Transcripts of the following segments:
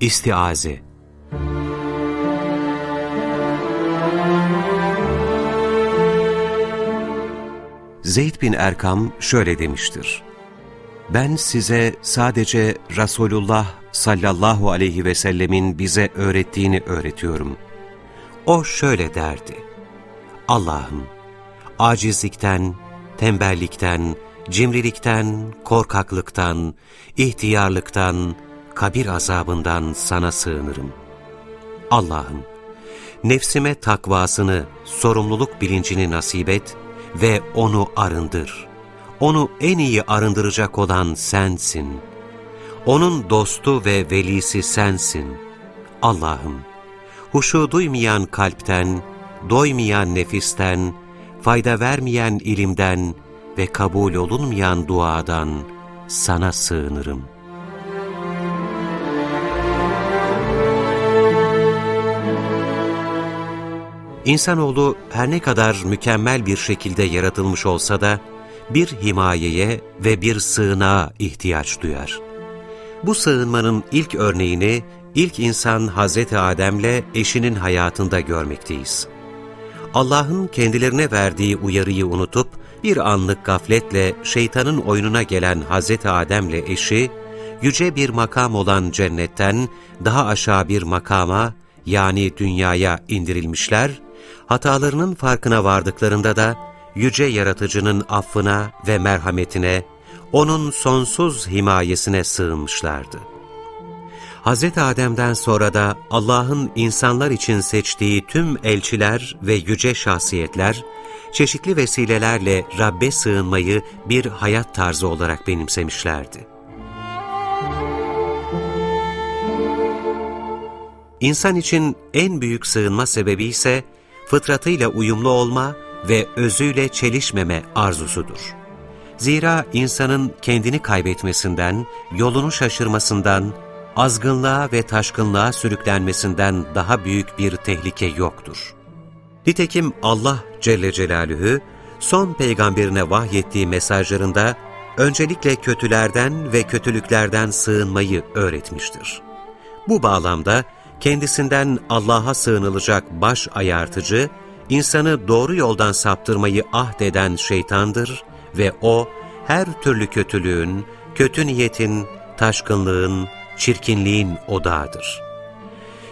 İstiaze Zeyd bin Erkam şöyle demiştir. Ben size sadece Resulullah sallallahu aleyhi ve sellemin bize öğrettiğini öğretiyorum. O şöyle derdi. Allah'ım, acizlikten, tembellikten, cimrilikten, korkaklıktan, ihtiyarlıktan, kabir azabından sana sığınırım. Allah'ım, nefsime takvasını, sorumluluk bilincini nasip et ve onu arındır. Onu en iyi arındıracak olan sensin. Onun dostu ve velisi sensin. Allah'ım, huşu duymayan kalpten, doymayan nefisten, fayda vermeyen ilimden ve kabul olunmayan duadan sana sığınırım. İnsanoğlu her ne kadar mükemmel bir şekilde yaratılmış olsa da, bir himayeye ve bir sığınağa ihtiyaç duyar. Bu sığınmanın ilk örneğini ilk insan Hazreti Adem'le eşinin hayatında görmekteyiz. Allah'ın kendilerine verdiği uyarıyı unutup bir anlık gafletle şeytanın oyununa gelen Hazreti Adem'le eşi, yüce bir makam olan cennetten daha aşağı bir makama yani dünyaya indirilmişler, hatalarının farkına vardıklarında da yüce yaratıcının affına ve merhametine, onun sonsuz himayesine sığınmışlardı. Hz. Adem'den sonra da Allah'ın insanlar için seçtiği tüm elçiler ve yüce şahsiyetler, çeşitli vesilelerle Rabbe sığınmayı bir hayat tarzı olarak benimsemişlerdi. İnsan için en büyük sığınma sebebi ise fıtratıyla uyumlu olma ve özüyle çelişmeme arzusudur. Zira insanın kendini kaybetmesinden, yolunu şaşırmasından, azgınlığa ve taşkınlığa sürüklenmesinden daha büyük bir tehlike yoktur. Nitekim Allah Celle Celaluhu, son peygamberine vahyettiği mesajlarında öncelikle kötülerden ve kötülüklerden sığınmayı öğretmiştir. Bu bağlamda kendisinden Allah'a sığınılacak baş ayartıcı, insanı doğru yoldan saptırmayı ahdeden şeytandır ve o, her türlü kötülüğün, kötü niyetin, taşkınlığın, çirkinliğin odağıdır.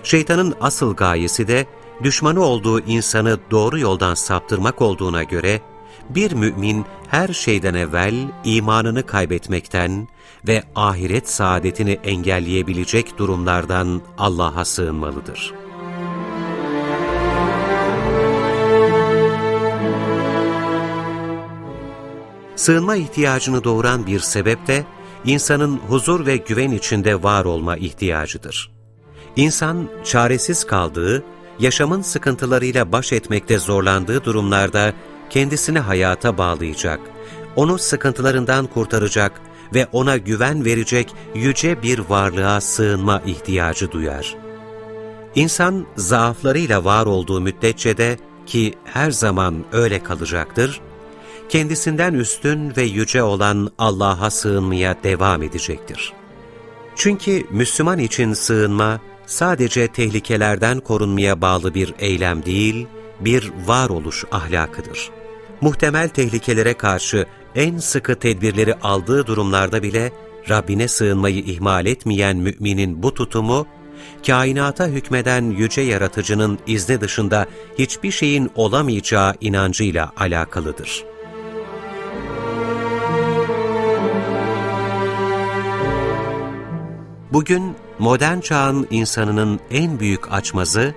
Şeytanın asıl gayesi de, düşmanı olduğu insanı doğru yoldan saptırmak olduğuna göre, bir mümin her şeyden evvel imanını kaybetmekten ve ahiret saadetini engelleyebilecek durumlardan Allah'a sığınmalıdır. Sığınma ihtiyacını doğuran bir sebep de, insanın huzur ve güven içinde var olma ihtiyacıdır. İnsan, çaresiz kaldığı, yaşamın sıkıntılarıyla baş etmekte zorlandığı durumlarda kendisini hayata bağlayacak, onu sıkıntılarından kurtaracak ve ona güven verecek yüce bir varlığa sığınma ihtiyacı duyar. İnsan zaaflarıyla var olduğu müddetçe de ki her zaman öyle kalacaktır, kendisinden üstün ve yüce olan Allah'a sığınmaya devam edecektir. Çünkü Müslüman için sığınma sadece tehlikelerden korunmaya bağlı bir eylem değil, bir varoluş ahlakıdır. Muhtemel tehlikelere karşı en sıkı tedbirleri aldığı durumlarda bile Rabbine sığınmayı ihmal etmeyen müminin bu tutumu, kainata hükmeden yüce yaratıcının izni dışında hiçbir şeyin olamayacağı inancıyla alakalıdır. Bugün modern çağın insanının en büyük açmazı,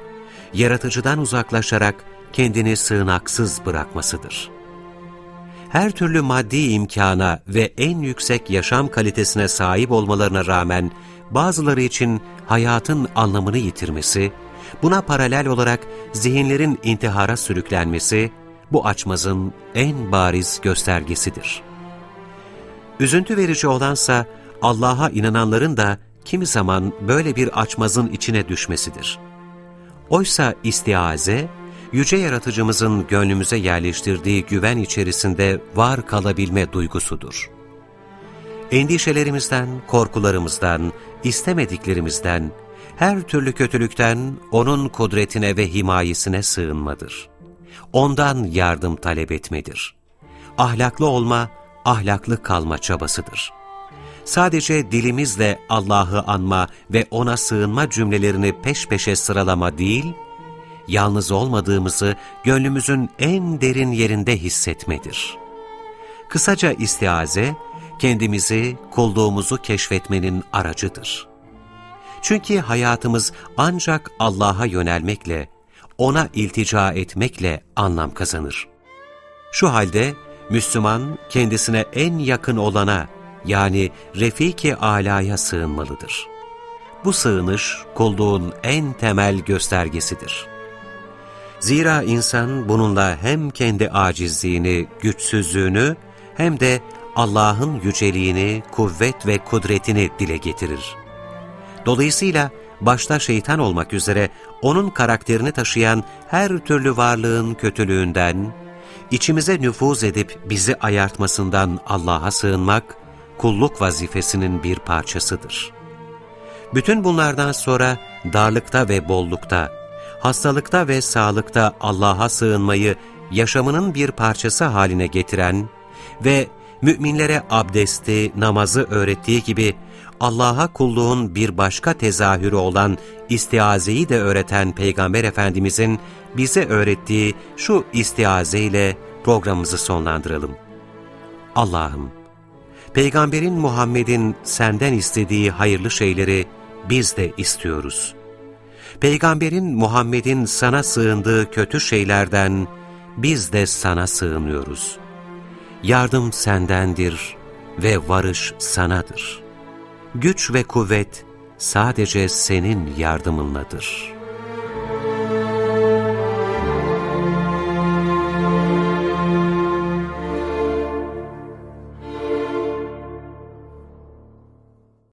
yaratıcıdan uzaklaşarak kendini sığınaksız bırakmasıdır. Her türlü maddi imkana ve en yüksek yaşam kalitesine sahip olmalarına rağmen bazıları için hayatın anlamını yitirmesi, buna paralel olarak zihinlerin intihara sürüklenmesi, bu açmazın en bariz göstergesidir. Üzüntü verici olansa Allah'a inananların da kimi zaman böyle bir açmazın içine düşmesidir. Oysa istiaze, yüce yaratıcımızın gönlümüze yerleştirdiği güven içerisinde var kalabilme duygusudur. Endişelerimizden, korkularımızdan, istemediklerimizden, her türlü kötülükten O'nun kudretine ve himayesine sığınmadır. Ondan yardım talep etmedir. Ahlaklı olma, ahlaklı kalma çabasıdır. Sadece dilimizle Allah'ı anma ve O'na sığınma cümlelerini peş peşe sıralama değil, yalnız olmadığımızı gönlümüzün en derin yerinde hissetmedir. Kısaca istiaze, kendimizi, kulluğumuzu keşfetmenin aracıdır. Çünkü hayatımız ancak Allah'a yönelmekle, O'na iltica etmekle anlam kazanır. Şu halde Müslüman kendisine en yakın olana yani Refiki Ala'ya sığınmalıdır. Bu sığınış kulluğun en temel göstergesidir. Zira insan bununla hem kendi acizliğini, güçsüzlüğünü hem de Allah'ın yüceliğini, kuvvet ve kudretini dile getirir. Dolayısıyla başta şeytan olmak üzere onun karakterini taşıyan her türlü varlığın kötülüğünden, içimize nüfuz edip bizi ayartmasından Allah'a sığınmak, kulluk vazifesinin bir parçasıdır. Bütün bunlardan sonra darlıkta ve bollukta, hastalıkta ve sağlıkta Allah'a sığınmayı yaşamının bir parçası haline getiren ve müminlere abdesti, namazı öğrettiği gibi Allah'a kulluğun bir başka tezahürü olan istiazeyi de öğreten Peygamber Efendimizin bize öğrettiği şu istiaze ile programımızı sonlandıralım. Allah'ım, Peygamberin Muhammed'in senden istediği hayırlı şeyleri biz de istiyoruz. Peygamberin Muhammed'in sana sığındığı kötü şeylerden biz de sana sığınıyoruz. Yardım sendendir ve varış sanadır. Güç ve kuvvet sadece senin yardımınladır.''